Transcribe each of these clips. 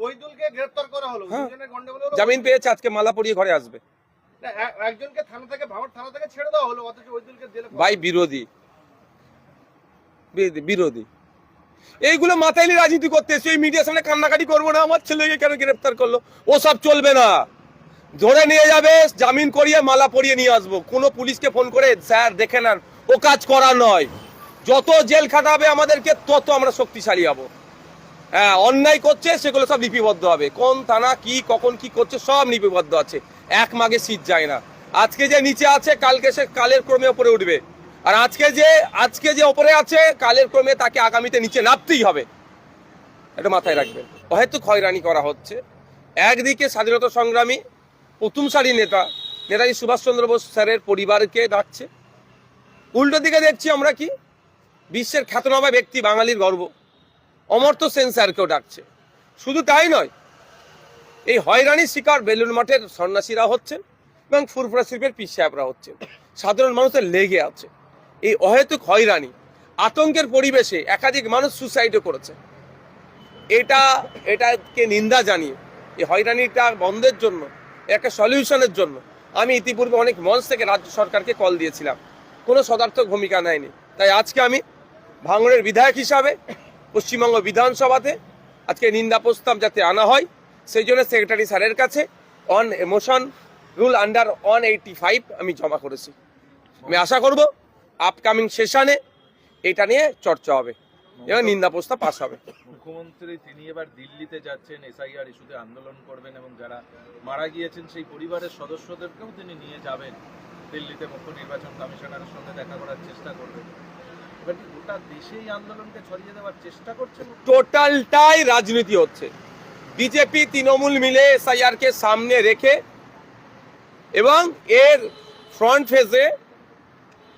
ওই দলকে গ্রেফতার করা হলো হ্যাঁ। দুজনের গন্ডগোল হলো। জামিন পেয়েছে আজকে মালা পরিয়ে ঘরে আসবে। একজনকে থানা থেকে ভাঙড় থানা থেকে ছেড়ে দেওয়া হলো অথচ ওই দলকে জেলে ভাই বিরোধী। বিরোধী- বিরোধী। এইগুলো মাথায় নিয়ে রাজনীতি করতে এসে মিডিয়ার সামনে কান্নাকাটি করব না আমার ছেলেকে কেন গ্রেফতার করল? ও সব চলবে না। ধরে নিয়ে যাবে জামিন করিয়ে মালা পরিয়ে নিয়ে আসব। কোনো পুলিশকে ফোন করে স্যার দেখে নেন। ও কাজ করা নয়। যত জেল খাটাবে আমাদেরকে তত আমরা শক্তিশালী হব। অন্যায় করছে, সেগুলো সব লিপিবদ্ধ হবে। কোন থানা, কি, কখন কি করছে, সব লিপিবদ্ধ আছে। এক মাগে শীত যায় না। আজকে যে নিচে আছে, কালকে সে কালের ক্রমে ওপরে উঠবে। আর আজকে যে আজকে যে ওপরে আছে, কালের ক্রমে তাকে আগামীতে নিচে নামতেই হবে। এটা মাথায় রাখবেন। হয়তো হয়রানি করা হচ্ছে। একদিকে স্বাধীনতা সংগ্রামী, প্রথম সারি নেতা, নেতাজি সুভাষচন্দ্র বোস স্যারের পরিবারকে ডাকছে। উল্টো দিকে দেখছি আমরা কি? বিশ্বের খ্যাতনামা ব্যক্তি, বাঙালির গর্ব। অমর্ত্য সেন স্যারকেও ডাকছে। শুধু তাই নয়, এই হয়রানির শিকার বেলুন মাঠের সন্ন্যাসীরা হচ্ছেন এবং ফুরফুরা শিল্পের সাহেবরা হচ্ছেন। সাধারণ মানুষের লেগে আছে। এই অহেতুক হয়রানি আতঙ্কের পরিবেশে একাধিক মানুষ সুসাইডও করেছে। এটা, এটাকে নিন্দা জানিয়ে, এই হয়রানিটা বন্ধের জন্য একটা সলিউশনের জন্য আমি ইতিপূর্বে অনেক মঞ্চ থেকে রাজ্য সরকারকে কল দিয়েছিলাম। কোনো সদার্থক ভূমিকা নেয়নি। তাই আজকে আমি ভাঙড়ের বিধায়ক হিসাবে পশ্চিমবঙ্গ বিধানসভাতে আজকে নিন্দা প্রস্তাব যাতে আনা হয়, সেই জন্য সেক্রেটারি স্যারের কাছে on emotion rule under one eighty five আমি জমা করেছি। আমি আশা করব আপকামিং সেশনে এটা নিয়ে চর্চা হবে এবং নিন্দা প্রস্তাব পাস হবে। মুখ্যমন্ত্রী তিনি এবার দিল্লিতে যাচ্ছেন, এসআইআর ইস্যুতে আন্দোলন করবেন এবং যারা মারা গিয়েছেন সেই পরিবারের সদস্যদেরকেও তিনি নিয়ে যাবেন। দিল্লিতে মুখ্য নির্বাচন কমিশনারের সঙ্গে দেখা করার চেষ্টা করবেন। টোটালটাই রাজনীতি হচ্ছে। বিজেপি, তৃণমূল মিলে এসআইআর কে সামনে রেখে এবং এর ফ্রন্ট ফেজে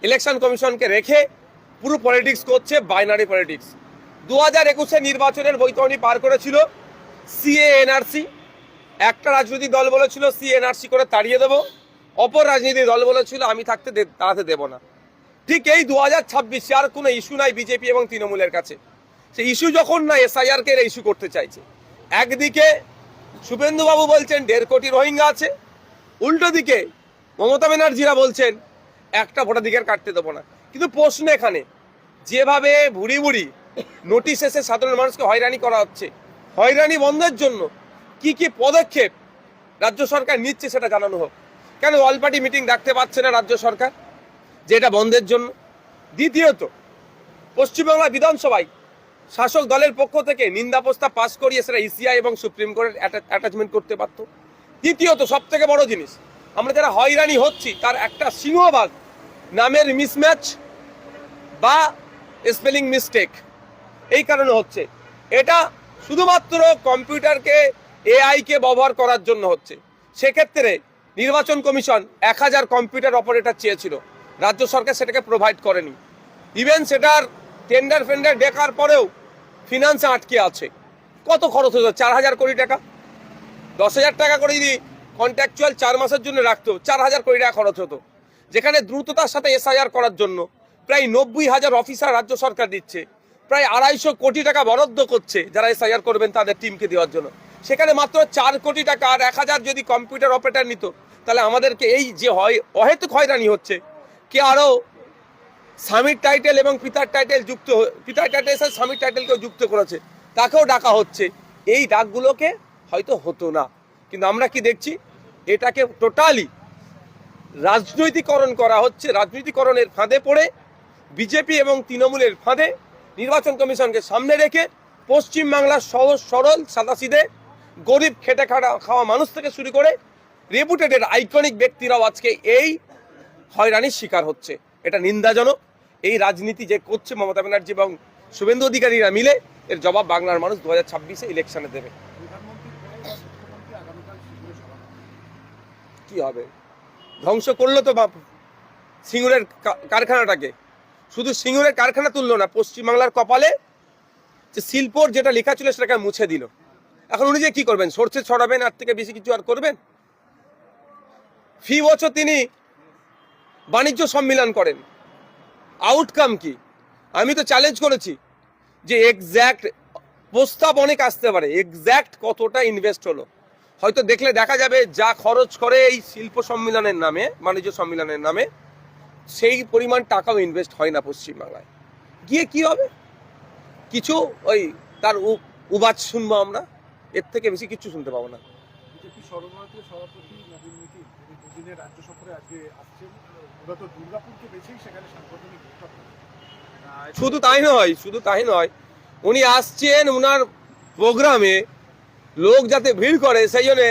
ইলেকশন কমিশনকে রেখে পুরো পলিটিক্স করছে বাইনারি পলিটিক্স দু হাজার একুশে নির্বাচনের বৈতরণী পার করেছিল সিএ এনআরসি একটা রাজনৈতিক দল বলেছিল সিএনআরসি করে তাড়িয়ে দেবো। অপর রাজনৈতিক দল বলেছিল, আমি থাকতে দাঁড়াতে দেবো না। ঠিক এই দু হাজার ছাব্বিশে আর কোনো ইস্যু নাই বিজেপি এবং তৃণমূলের কাছে। সেই ইস্যু যখন না এসআইআর কে ইস্যু করতে চাইছে। একদিকে শুভেন্দুবাবু বলছেন দেড় কোটি রোহিঙ্গা আছে, উল্টো দিকে মমতা ব্যানার্জিরা বলছেন একটা ভোটাধিকার কাটতে দেবো না। কিন্তু প্রশ্ন এখানে, যেভাবে ভুড়ি ভুড়ি নোটিশ এসে সাধারণ মানুষকে হয়রানি করা হচ্ছে, হয়রানি বন্ধের জন্য কি কি পদক্ষেপ রাজ্য সরকার নিচ্ছে সেটা জানানো হোক। কেন অল পার্টি মিটিং ডাকতে পারছে না রাজ্য সরকার? যে এটা বন্ধের জন্য। দ্বিতীয়ত, পশ্চিমবাংলা বিধানসভায় শাসক দলের পক্ষ থেকে নিন্দা প্রস্তাব পাশ করিয়ে সেটা ইসিআই এবং সুপ্রিম কোর্টের অ্যাটাচমেন্ট করতে পারত দ্বিতীয়ত সব থেকে বড় জিনিস, আমরা যারা হয়রানি হচ্ছি, তার একটা সিংহভাগ নামের মিসম্যাচ বা স্পেলিং মিস্টেক এই কারণে হচ্ছে, এটা শুধুমাত্র কম্পিউটারকে এআইকে ব্যবহার করার জন্য হচ্ছে। সেক্ষেত্রে নির্বাচন কমিশন এক হাজার কম্পিউটার অপারেটর চেয়েছিল। রাজ্য সরকার সেটাকে প্রোভাইড করেনি। ইভেন সেটার টেন্ডার ফেন্ডার দেখার পরেও ফিনান্সে আটকে আছে। কত খরচ হতো চার হাজার কোটি টাকা। দশ হাজার টাকা করে যদি কন্ট্রাকচুয়াল চার মাসের জন্য রাখতো চার হাজার কোটি টাকা খরচ হতো। যেখানে দ্রুততার সাথে এসআইআর করার জন্য প্রায় নব্বই হাজার অফিসার রাজ্য সরকার দিচ্ছে। প্রায় আড়াইশো কোটি টাকা বরাদ্দ করছে যারা এসআইআর করবেন তাদের টিমকে দেওয়ার জন্য। সেখানে মাত্র চার কোটি টাকা আর এক হাজার যদি কম্পিউটার অপারেটর নিত, তাহলে আমাদেরকে এই যে হয়, অহেতুক হয়রানি হচ্ছে। কে আরও স্বামীর টাইটেল এবং পিতার টাইটেল যুক্ত পিতার টাইটেল সাথে স্বামীর টাইটেলকেও যুক্ত করেছে তাকেও ডাকা হচ্ছে এই ডাকগুলোকে হয়তো হতো না কিন্তু আমরা কি দেখছি এটাকে টোটালি রাজনৈতিকরণ করা হচ্ছে রাজনীতিকরণের ফাঁদে পড়ে বিজেপি এবং তৃণমূলের ফাঁদে নির্বাচন কমিশনকে সামনে রেখে পশ্চিমবাংলার সহজ সরল সাদাসিদে গরিব খেটে খাটা খাওয়া মানুষ থেকে শুরু করে রেপুটেডেড আইকনিক ব্যক্তিরাও আজকে এই হয়রানির শিকার হচ্ছে। এটা নিন্দাজনক। এই রাজনীতি যে করছে মমতা ব্যানার্জি এবং শুভেন্দু অধিকারীরা মিলে এর জবাব বাংলার মানুষ দু হাজার ছাব্বিশে ইলেকশনে দেবে। কি হবে? ধ্বংস করল তো বাপ সিঙ্গুরের কারখানাটাকে। শুধু সিঙ্গুরের কারখানা তুললো না, পশ্চিমবাংলার কপালে যে শিল্পর যেটা লেখা ছিল সেটাকে মুছে দিল। এখন উনি যে কি করবেন? সরষে ছড়াবেন, আর থেকে বেশি কিছু আর করবেন? ফি বছর তিনি বাণিজ্য সম্মেলন করেন। আউটকাম কি? আমি তো চ্যালেঞ্জ করেছি যে এক্স্যাক্ট প্রস্তাব অনেক আসতে পারে এক্স্যাক্ট কতটা ইনভেস্ট হলো। হয়তো দেখলে দেখা যাবে যা খরচ করে এই শিল্প সম্মেলনের নামে, বাণিজ্য সম্মেলনের নামে, সেই পরিমাণ টাকাও ইনভেস্ট হয় না পশ্চিমবাংলায়। গিয়ে কি হবে? কিছু ওই তার উ- উবাচ শুনব আমরা, এর থেকে বেশি কিছু শুনতে পাবো না। সভাপতি রাজ্য সফরে আজকে আসছেন। মূলত দুর্গাপুরকে বেছেই সেখানে সাংগঠনিক শুধু তাই নয়, শুধু তাই নয়, উনি আসছেন উনার প্রোগ্রামে, লোক যাতে ভিড় করে, সেই জন্যে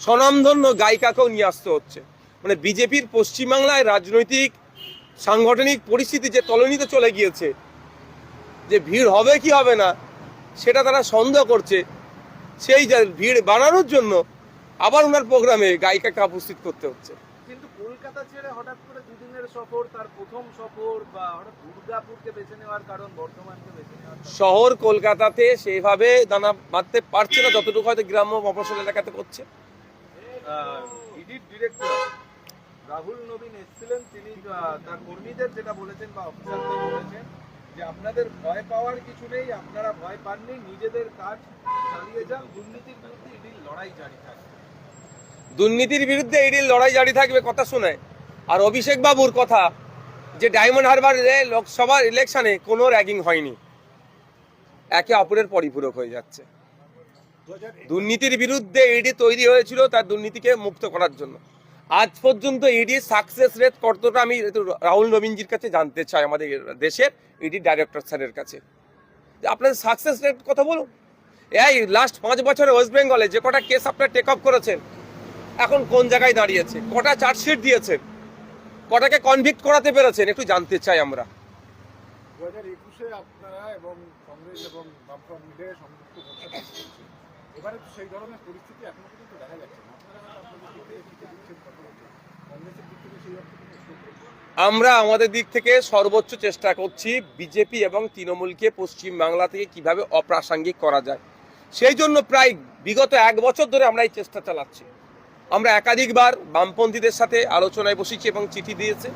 স্বনামধন্য গায়িকাকেও নিয়ে আসতে হচ্ছে। মানে বিজেপির পশ্চিমবাংলায় রাজনৈতিক, সাংগঠনিক পরিস্থিতি যে তলনিতে চলে গিয়েছে, যে ভিড় হবে কি হবে না, সেটা তারা সন্দেহ করছে, সেই ভিড় বাড়ানোর জন্য আবার ওনার প্রোগ্রামে গায়িকাকে উপস্থিত করতে হচ্ছে। কিন্তু কলকাতা ছেড়ে হঠাৎ করে দুদিনের সফর তার প্রথম সফর বা হঠাৎ দুর্গাপুরকে বেছে নেওয়ার কারণ বর্ধমানকে বেছে নেওয়ার শহর কলকাতাতে সেইভাবে দানা বাঁধতে পারছে না যতটুকু হয়তো গ্রাম্য মফস্বল এলাকাতে করছে। ইডির ডিরেক্টর রাহুল নবীন এসেছিলেন তিনি তার কর্মীদের যেটা বলেছেন বা অফিসারদের বলেছেন যে আপনাদের ভয় পাওয়ার কিছু নেই আপনারা ভয় পাননি নিজেদের কাজ চালিয়ে যান দুর্নীতির বিরুদ্ধে ইডির লড়াই জারি থাকবে। দুর্নীতির বিরুদ্ধে এডির লড়াই জারি থাকবে কথা শোনায় আর অভিষেক বাবুর কথা, যে ডায়মন্ড হারবার লোকসভা ইলেকশনে কোনো র্যাগিং হয়নি। একে অপরের পরিপূরক হয়ে যাচ্ছে। দুর্নীতির বিরুদ্ধে ইডি তৈরি হয়েছিল তার দুর্নীতিকে মুক্ত করার জন্য। আজ পর্যন্ত ইডি সাকসেস রেট কতটা আমি রাহুল নবীনজির কাছে জানতে চাই, আমাদের দেশের ইডি ডাইরেক্টর স্যারের কাছে। যে আপনার সাকসেস রেট কথা বলুন। এই লাস্ট পাঁচ বছরে ওয়েস্ট বেঙ্গলে যে কটা কেস আপনার টেক আপ করেছেন এখন কোন জায়গায় দাঁড়িয়েছে? কটা চার্জশিট দিয়েছে? কটাকে কনভিক্ট করাতে পেরেছেন? একটু জানতে চাই আমরা। দু হাজার একুশে আপনারা এবং কংগ্রেস এবং বামফ্রন্ট মিলে সংযুক্ত এবারে সেই ধরনের পরিস্থিতি এখনও পর্যন্ত দেখা যাচ্ছে না। আপনারা আপনাদের দিক থেকে টিকে দিচ্ছেন কথা বলছেন কংগ্রেসের দিক থেকে সেই অর্থে কোনো স্কোপ রয়েছে আমরা আমাদের দিক থেকে সর্বোচ্চ চেষ্টা করছি বিজেপি এবং তৃণমূলকে পশ্চিম বাংলা থেকে কীভাবে অপ্রাসঙ্গিক করা যায়। সেই জন্য প্রায় বিগত এক বছর ধরে আমরা এই চেষ্টা চালাচ্ছি। আমরা একাধিকবার বামপন্থীদের সাথে আলোচনায় বসেছি এবং চিঠি দিয়েছি।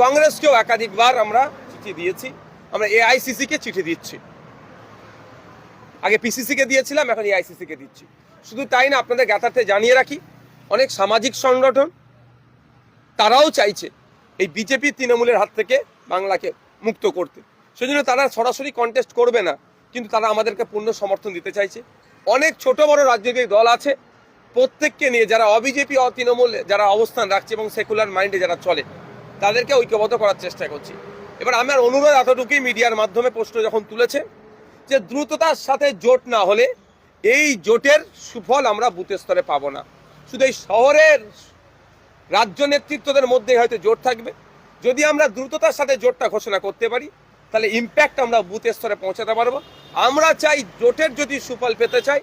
কংগ্রেসকেও একাধিকবার আমরা চিঠি দিয়েছি। আমরা এআইসিসি কে চিঠি দিচ্ছি। আগে পিসিসি কে দিয়েছিলাম, এখন এআইসিসি কে দিচ্ছি। শুধু তাই না, আপনাদের জ্ঞাতার্থে জানিয়ে রাখি, অনেক সামাজিক সংগঠন, তারাও চাইছে এই বিজেপি তৃণমূলের হাত থেকে বাংলাকে মুক্ত করতে। সেজন্য তারা সরাসরি কন্টেস্ট করবে না, কিন্তু তারা আমাদেরকে পূর্ণ সমর্থন দিতে চাইছে। অনেক ছোট বড় রাজনৈতিক দল আছে প্রত্যেককে নিয়ে যারা অবিজেপি, অতৃণমূল যারা অবস্থান রাখছে এবং সেকুলার মাইন্ডে যারা চলে, তাদেরকে ঐক্যবদ্ধ করার চেষ্টা করছি। এবার আমার অনুরোধ এতটুকুই মিডিয়ার মাধ্যমে প্রশ্ন যখন তুলেছে, যে দ্রুততার সাথে জোট না হলে এই জোটের সুফল আমরা বুথ স্তরে পাবো না। শুধু এই শহরের রাজ্য নেতৃত্বদের মধ্যে হয়তো জোট থাকবে। যদি আমরা দ্রুততার সাথে জোটটা ঘোষণা করতে পারি, তাহলে ইম্প্যাক্ট আমরা বুথ স্তরে পৌঁছাতে পারব। আমরা চাই জোটের যদি সুফল পেতে চাই